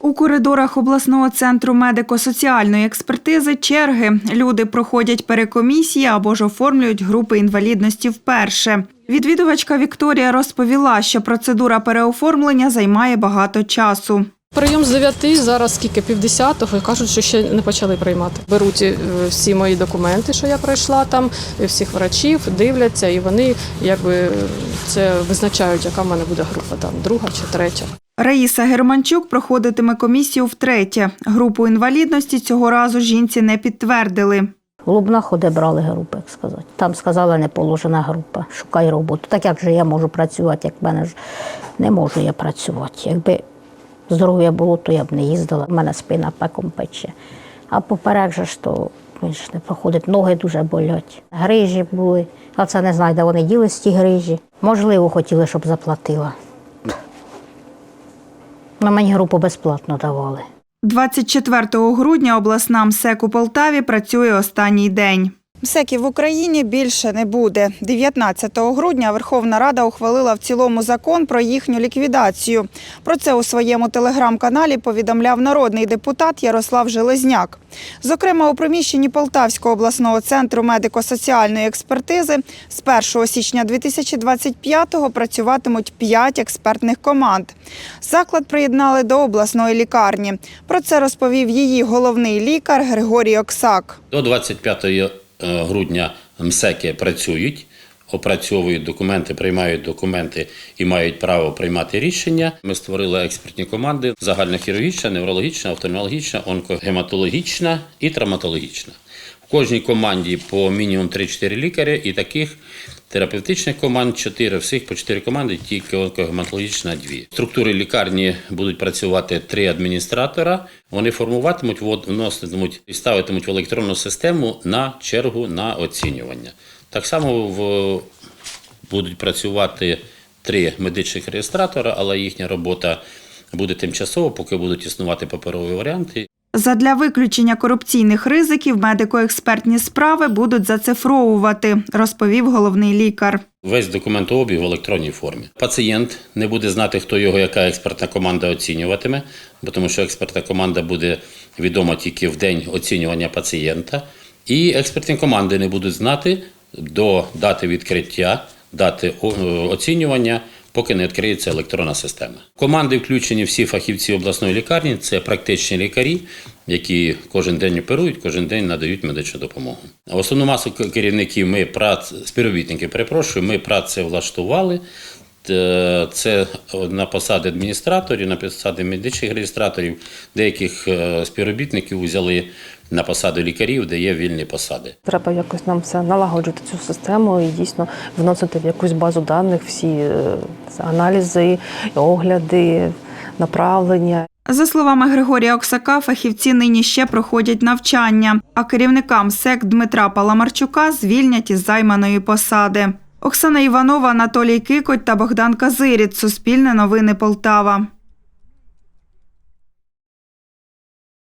У коридорах обласного центру медико-соціальної експертизи черги. Люди проходять перекомісії або ж оформлюють групи інвалідності вперше. Відвідувачка Вікторія розповіла, що процедура переоформлення займає багато часу. Прийом з 9, зараз скільки півдесятого, і кажуть, що ще не почали приймати. Беруть е, всі мої документи, що я пройшла там, всіх врачів, дивляться, і вони якби це визначають, яка в мене буде група, там друга чи третя. Раїса Германчук проходитиме комісію втретє. Групу інвалідності цього разу жінці не підтвердили. В Лубнах одебрали групу, як сказати. Там сказали, не положена група, шукай роботу. Так як же я можу працювати, як в мене ж не можу я працювати. Якби здоров'я було, то я б не їздила. У мене спина пеком пече. А поперек же ж то він ж не проходить, ноги дуже болять. Грижі були, а це не знаю, де вони ділись ті грижі. Можливо, хотіли, щоб заплатила. На мені групу безплатно давали. 24 грудня обласна МСЕК у Полтаві працює останній день. МСЕКів в Україні більше не буде. 19 грудня Верховна Рада ухвалила в цілому закон про їхню ліквідацію. Про це у своєму телеграм-каналі повідомляв народний депутат Ярослав Железняк. Зокрема, у приміщенні Полтавського обласного центру медико-соціальної експертизи з 1 січня 2025-го працюватимуть 5 експертних команд. Заклад приєднали до обласної лікарні. Про це розповів її головний лікар Григорій Оксак. До 25 е, грудня МСЕКи працюють, опрацьовують документи, приймають документи і мають право приймати рішення. Ми створили експертні команди: загальнохірургічна, неврологічна, офтальмологічна, онкогематологічна і травматологічна. В кожній команді по мінімум 3-4 лікаря і таких терапевтичних команд 4, всіх по 4 команди, тільки онкогематологічна 2. В структурі лікарні будуть працювати три адміністратора. Вони формуватимуть, вноситимуть і ставитимуть в електронну систему на чергу на оцінювання. Так само в, будуть працювати три медичних реєстратора, але їхня робота буде тимчасово, поки будуть існувати паперові варіанти. Задля виключення корупційних ризиків медико-експертні справи будуть зацифровувати, розповів головний лікар. Весь документообіг в електронній формі. Пацієнт не буде знати, хто його, яка експертна команда оцінюватиме, бо тому що експертна команда буде відома тільки в день оцінювання пацієнта. І експертні команди не будуть знати до дати відкриття, дати оцінювання, поки не відкриється електронна система. Команди включені всі фахівці обласної лікарні, це практичні лікарі, які кожен день оперують, кожен день надають медичну допомогу. Основну масу керівників ми прац співробітники, перепрошую, ми працевлаштували. Е, Це на посади адміністраторів, на посади медичних реєстраторів, деяких е, співробітників взяли на посади лікарів, де є вільні посади. Треба якось нам все налагоджувати цю систему і дійсно вносити в якусь базу даних всі е, аналізи, огляди, направлення. За словами Григорія Оксака, фахівці нині ще проходять навчання, а керівникам СЕК Дмитра Паламарчука звільнять із займаної посади. Оксана Іванова, Анатолій Кикоть та Богдан Казиріт. Суспільне новини Полтава.